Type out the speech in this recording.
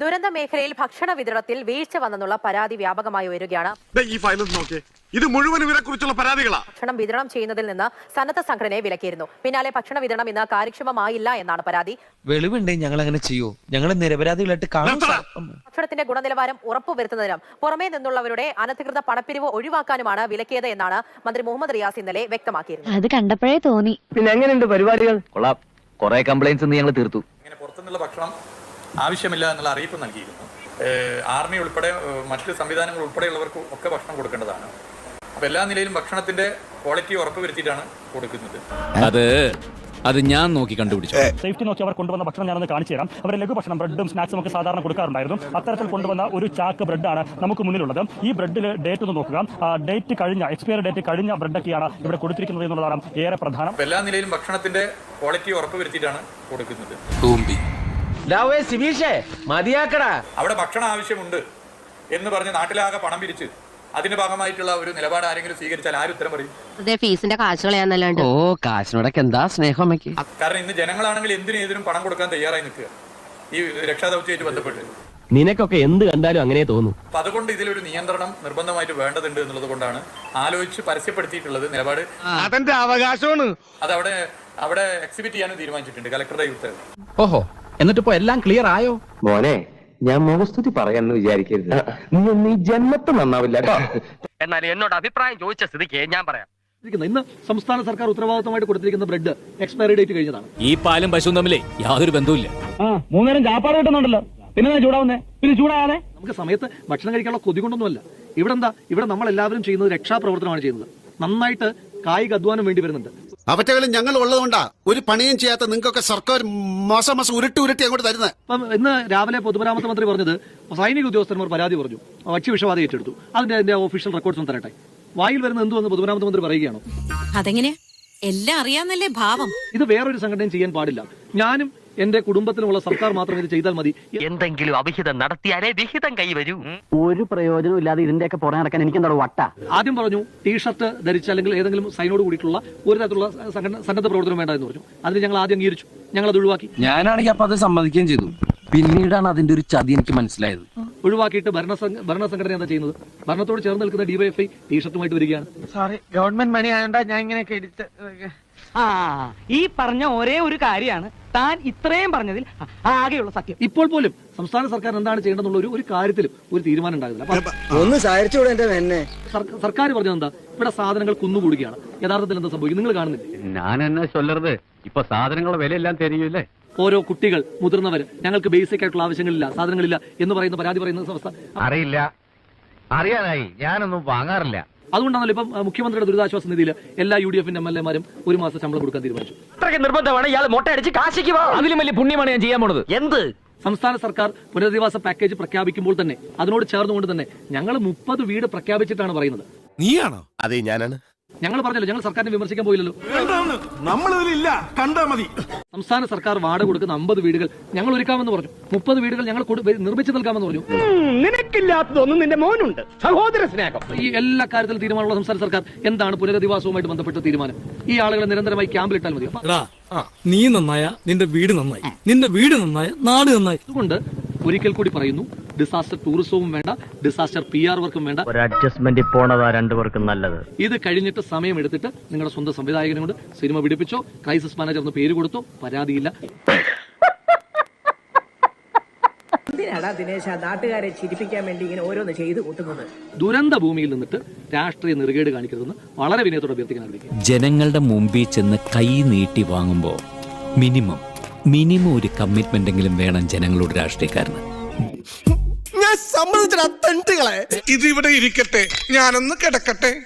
ദുരന്ത മേഖലയിൽ ഭക്ഷണ വിതരണത്തിൽ വീഴ്ച വന്നെന്നുള്ള പരാതി വ്യാപകമായി ഉയരുകയാണ്. ഇത് മുഴുവൻ ഇവരെ കുറിച്ചുള്ള പരാതികളാ. ഭക്ഷണം വിതരണം ചെയ്യുന്നതിൽ നിന്ന് സന്നദ്ധ സംഘടനയെ വിലക്കിയിരുന്നു. പിന്നാലെ ഭക്ഷണ വിതരണം ഇന്ന് കാര്യക്ഷമമായില്ല എന്നാണ് പരാതി. വെളിവുണ്ടേ ഞങ്ങൾ അങ്ങനെ ചെയ്യൂ? ഞങ്ങൾ നിരപരാധികളായിട്ട് കാണും. ഭക്ഷണത്തിന്റെ ഗുണനിലവാരം ഉറപ്പുവരുത്തുന്നതിനും പുറമേ നിന്നുള്ളവരുടെ അനധികൃത പണപ്പിരിവ് ഒഴിവാക്കാനുമാണ് വിലക്കിയത് എന്നാണ് മന്ത്രി മുഹമ്മദ് റിയാസ് ഇന്നലെ വ്യക്തമാക്കിയിരുന്നത്. അത് കണ്ടപ്പോഴേ തോന്നി. പിന്നെ എങ്ങനെയുണ്ട് പരിപാടികൾ? കൊള്ളാം. കുറെ കംപ്ലൈന്റ്സ് ഞങ്ങൾ തീർത്തു. ഇങ്ങനെ പുറത്തുനിന്നുള്ള ഭക്ഷണം ആവശ്യമില്ല എന്നുള്ള അറിയിപ്പ് നൽകിയിരുന്നു. ആർമി ഉൾപ്പെടെ മറ്റ് സംവിധാനങ്ങൾ ഉൾപ്പെടെയുള്ളവർക്ക് ഒക്കെ ഭക്ഷണം കൊടുക്കേണ്ടതാണ്. അപ്പോൾ എല്ലാ നിലയിലും ഭക്ഷണത്തിന്റെ ക്വാളിറ്റി ഉറപ്പുവരുത്തിയിട്ടാണ് കൊടുക്കുന്നത്. അത് അത് ഞാൻ നോക്കി കണ്ടുപിടിച്ചു. സേഫ്റ്റി നോക്കി അവർ കൊണ്ടുവന്ന ഭക്ഷണം ഞാനൊന്ന് കാണിച്ചു തരാം. അവർ ലഘുഭക്ഷണം ബ്രെഡും സ്നാക്സും ഒക്കെ സാധാരണ കൊടുക്കാറുണ്ടായിരുന്നു. അത്തരത്തിൽ കൊണ്ടുവന്ന ഒരു ചാക്ക് ബ്രെഡാണ് നമുക്ക് മുന്നിലുള്ളത്. ഈ ബ്രെഡിൽ ഡേറ്റ് ഒന്ന് നോക്കുക. ഡേറ്റ് കഴിഞ്ഞ എക്സ്പയർ ഡേറ്റ് കഴിഞ്ഞ ബ്രെഡൊക്കെയാണ് ഇവിടെ കൊടുത്തിരിക്കുന്നത് എന്നുള്ളതാണ് ഏറെ പ്രധാനം. എല്ലാ നിലയിലും ഭക്ഷണത്തിന്റെ ക്വാളിറ്റി ഉറപ്പുവരുത്തിയിട്ടാണ് കൊടുക്കുന്നത്. മതിയാക്കടാ. അവിടെ ഭക്ഷണ ആവശ്യമുണ്ട് എന്ന് പറഞ്ഞ് നാട്ടിലാകെ പണം പിരിച്ച് അതിന്റെ ഭാഗമായിട്ടുള്ള ഒരു നിലപാട് ആരെങ്കിലും സ്വീകരിച്ചാൽ ആര് ഉത്തരം പറയും? അതെ ഫീസിന്റെ കാശ് കളയാന്നല്ലാണ്ട് ഓ കാശിനോടൊക്കെ എന്താ സ്നേഹം അമ്മയ്ക്ക്? കാരണം ഇന്ന് ജനങ്ങളാണെങ്കിൽ എന്തിനും ഏതിനും പണം കൊടുക്കാൻ തയ്യാറായി നിൽക്കുക. ഈ രക്ഷാദൗത്യമായിട്ട് ബന്ധപ്പെട്ട്. നിനക്കൊക്കെ എന്ത് കണ്ടാലും അങ്ങനെ തോന്നും. അപ്പൊ അതുകൊണ്ട് ഇതിലൊരു നിയന്ത്രണം നിർബന്ധമായിട്ട് വേണ്ടതുണ്ട് എന്നുള്ളത് കൊണ്ടാണ് ആലോചിച്ച് പരസ്യപ്പെടുത്തിയിട്ടുള്ളത് നിലപാട്. അതെന്റെ അവകാശമാണ്? അത് അവിടെ അവിടെ എക്സിബിറ്റ് ചെയ്യാനും തീരുമാനിച്ചിട്ടുണ്ട് കലക്ടറുടെ ഉത്തരവ് ഓഹോ. എന്നിട്ടിപ്പോ എല്ലാം ക്ലിയർ ആയോ? മോനെ ഞാൻ മുഖസ്തുതി പറയാന്ന് വിചാരിക്കരുത്. നീ നീ ജന്മത്തെ നന്നാവില്ല എന്നാൽ എന്നോട് അഭിപ്രായം ചോദിച്ച സ്ഥിതിക്ക് ഞാൻ പറയാം. ഇന്ന് സംസ്ഥാന സർക്കാർ ഉത്തരവാദിത്തമായിട്ട് കൊടുത്തിരിക്കുന്ന ബ്രെഡ് എക്സ്പയറി ഡേറ്റ് കഴിഞ്ഞതാണ്. ഈ പാലും പശുവും തമ്മിലേ യാതൊരു ബന്ധവുമില്ല. ആ മൂന്നേരം ചാപ്പാട് കിട്ടുന്നുണ്ടല്ലോ. പിന്നെ ചൂടാവുന്നേ? പിന്നെ ചൂടാകാതെ? നമുക്ക് സമയത്ത് ഭക്ഷണം കഴിക്കാനുള്ള കൊതി കൊണ്ടൊന്നുമല്ല. ഇവിടെ എന്താ ഇവിടെ നമ്മൾ എല്ലാവരും ചെയ്യുന്നത് രക്ഷാപ്രവർത്തനമാണ് ചെയ്യുന്നത്. നന്നായിട്ട് കായിക അധ്വാനം വേണ്ടി വരുന്നുണ്ട്. അവറ്റകളിൽ ഞങ്ങൾ ഉള്ളതുകൊണ്ടാ ഒരു പണിയും ചെയ്യാത്ത നിങ്ങൾക്കൊക്കെ സർക്കാർ മാസം മാസം ഉരുട്ടി ഉരുട്ടി അങ്ങോട്ട് തരുന്നത്. അപ്പം ഇന്ന് രാവിലെ പൊതുമരാമത്ത് മന്ത്രി പറഞ്ഞത് സൈനിക ഉദ്യോഗസ്ഥന്മാർ പരാതി പറഞ്ഞു. ഭക്ഷ്യവിഷവാദം ഏറ്റെടുത്തു. അതിന്റെ അതിന്റെ ഒഫീഷ്യൽ റെക്കോർഡ്സ് ഒന്നും തരട്ടെ. വായിൽ വരുന്ന എന്തുവെന്ന് പൊതുമരാമത്ത് മന്ത്രി പറയുകയാണോ? അതെങ്ങനെ? എല്ലാം അറിയാന്നല്ലേ ഭാവം. ഇത് വേറൊരു സംഘടനയും ചെയ്യാൻ പാടില്ല. ഞാനും എന്റെ കുടുംബത്തിനുള്ള സർക്കാർ മാത്രം ഇത് ചെയ്താൽ മതി. എന്തെങ്കിലും അവിഹിതം നടത്തിയാലേ വിഹിതം കൈവരൂ ഒരു പ്രയോജനം ഇല്ലാതെ ഇതിന്റെയൊക്കെ പുറം നടക്കാൻ എനിക്ക് എന്താ വട്ട? ആദ്യം പറഞ്ഞു ടീഷർട്ട് ധരിച്ച അല്ലെങ്കിൽ ഏതെങ്കിലും സൈനോട് കൂടിയിട്ടുള്ള ഒരു തരത്തിലുള്ള സംഘടന സന്നദ്ധ പ്രവർത്തനം വേണ്ട എന്ന് പറഞ്ഞു. അതിന് ഞങ്ങൾ ആദ്യം അംഗീകരിച്ചു. ഞങ്ങൾ അത് ഒഴിവാക്കി. ഞാനാണെങ്കിൽ അപ്പൊ അത് സമ്മതിക്കുകയും ചെയ്തു. പിന്നീടാണ് അതിന്റെ ഒരു ചതി എനിക്ക് മനസ്സിലായത്. ഒഴിവാക്കിയിട്ട് ഭരണ ഭരണസംഘടന എന്താ ചെയ്യുന്നത്? ഭരണത്തോട് ചേർന്ന് നിൽക്കുന്ന ഡിവൈഎഫ്ഐ ടീഷർട്ടുമായിട്ട് വരികയാണ്. സാറേ ഗവൺമെന്റ് മണി ആയതുകൊണ്ടാ ഞാൻ ഇങ്ങനെയൊക്കെ എടുത്ത് ആ ഈ പറഞ്ഞ ഒരേ ഒരു കാര്യമാണ് താൻ ഇത്രയും പറഞ്ഞതിൽ ആകെയുള്ള സത്യം. ഇപ്പോൾ പോലും സംസ്ഥാന സർക്കാർ എന്താണ് ചെയ്യേണ്ടതെന്നുള്ള ഒരു ഒരു കാര്യത്തിലും ഒരു തീരുമാനം ഉണ്ടാകുന്നില്ല. ഒന്ന് സഹായിച്ചൂടെ എന്റെ എന്നെ സർക്കാർ പറഞ്ഞത് എന്താ? ഇവിടെ സാധനങ്ങൾ കുന്നുകൂടുകയാണ്. യഥാർത്ഥത്തിൽ എന്താ സംഭവിക്കും നിങ്ങൾ കാണുന്നില്ല? ഞാൻ എന്നാ ചൊല്ലരുത്. ഇപ്പൊ സാധനങ്ങളുടെ വിലയെല്ലാം തെരിയൂലേ. ഓരോ കുട്ടികൾ മുതിർന്നവർ ഞങ്ങൾക്ക് ബേസിക് ആയിട്ടുള്ള ആവശ്യങ്ങളില്ല സാധനങ്ങളില്ല എന്ന് പറയുന്ന പരാതി പറയുന്ന അവസ്ഥ. അറിയില്ല. അറിയാനായി ഞാനൊന്നും വാങ്ങാറില്ല. അതുകൊണ്ടാണല്ലോ ഇപ്പം മുഖ്യമന്ത്രിയുടെ ദുരിതാശ്വാസ നിധിയിൽ എല്ലാ യു ഡി എഫിന്റെ എം എൽ എമാരും ഒരു മാസം ശമ്പളം കൊടുക്കാൻ തീരുമാനിച്ചു. അത്രയ്ക്ക് നിർബന്ധമാണ് ഇയാൾ മുട്ടയടിച്ച് കാശിക്ക് അതിലും വലിയ പുണ്യമാണ് ഞാൻ ചെയ്യാൻ പോണത്. എന്ത്? സംസ്ഥാന സർക്കാർ പുനരധിവാസ പാക്കേജ് പ്രഖ്യാപിക്കുമ്പോൾ തന്നെ അതിനോട് ചേർന്നുകൊണ്ട് തന്നെ ഞങ്ങൾ മുപ്പത് വീട് പ്രഖ്യാപിച്ചിട്ടാണ് പറയുന്നത്. നീയാണോ? അതെ ഞാനാണ്. ഞങ്ങൾ പറഞ്ഞല്ലോ ഞങ്ങൾ സർക്കാരിനെ വിമർശിക്കാൻ പോയില്ലല്ലോ. നമ്മളിതിലില്ല കണ്ടാ മതി. സംസ്ഥാന സർക്കാർ വാടക കൊടുക്കുന്ന അമ്പത് വീടുകൾ ഞങ്ങൾ ഒരുക്കാമെന്ന് പറഞ്ഞു. മുപ്പത് വീടുകൾ ഞങ്ങൾ നിർമ്മിച്ചു നൽകാമെന്ന് പറഞ്ഞു. നിനക്കില്ലാത്തതൊന്നും നിന്റെ മോനുണ്ട്. സഹോദര സ്നേഹം. ഈ എല്ലാ കാര്യത്തിലും തീരുമാനമുള്ള സംസ്ഥാന സർക്കാർ എന്താണ് പുനരധിവാസവുമായിട്ട് ബന്ധപ്പെട്ട തീരുമാനം? ഈ ആളുകളെ നിരന്തരമായി ക്യാമ്പിലിട്ടാൽ മതി. നീ നന്നായ നിന്റെ വീട് നന്നായി. നിന്റെ വീട് നന്നായ നാട് നന്നായി. അതുകൊണ്ട് ഒരിക്കൽ കൂടി പറയുന്നു ഡിസാസ്റ്റർ ടൂറിസവും വേണ്ട ഡിസാസ്റ്റർ പി ആർ വർക്കും വേണ്ട. ഒരു അഡ്ജസ്റ്റ്മെന്റ് പോണതാ രണ്ടുപേർക്കും നല്ലത്. ഇത് കഴിഞ്ഞിട്ട് സമയം എടുത്തിട്ട് നിങ്ങളുടെ സ്വന്തം സംവിധായകനെ കൊണ്ട് സിനിമ പിടിപ്പിച്ചോ ക്രൈസിസ് മാനേജർ എന്ന് പേര് കൊടുത്തു പരാതിയില്ല. എന്തിനാടാ ദിനേശ നാട്ടുകാരെ ചിരിപ്പിക്കാൻ വേണ്ടി ഇങ്ങനെ ഓരോന്ന് ചെയ്തു കൂട്ടുന്നത്? ദുരന്ത ഭൂമിയിൽ നിന്നിട്ട് രാഷ്ട്രീയ നെറുകേട് കാണിക്കരുതെന്ന് വളരെ വിനയത്തോടെ അഭ്യർത്ഥിക്കാൻ ആഗ്രഹിക്കും ജനങ്ങളുടെ മുമ്പിൽ ചെന്ന് കൈ നീട്ടി വാങ്ങുമ്പോ മിനിമം മിനിമം ഒരു കമ്മിറ്റ്മെന്റ് എങ്കിലും വേണം ജനങ്ങളോട് രാഷ്ട്രീയക്കാരന്. ഞാൻ സമ്മതിച്ചിട്ട് ഇത് ഇവിടെ ഇരിക്കട്ടെ. ഞാനൊന്ന് കിടക്കട്ടെ.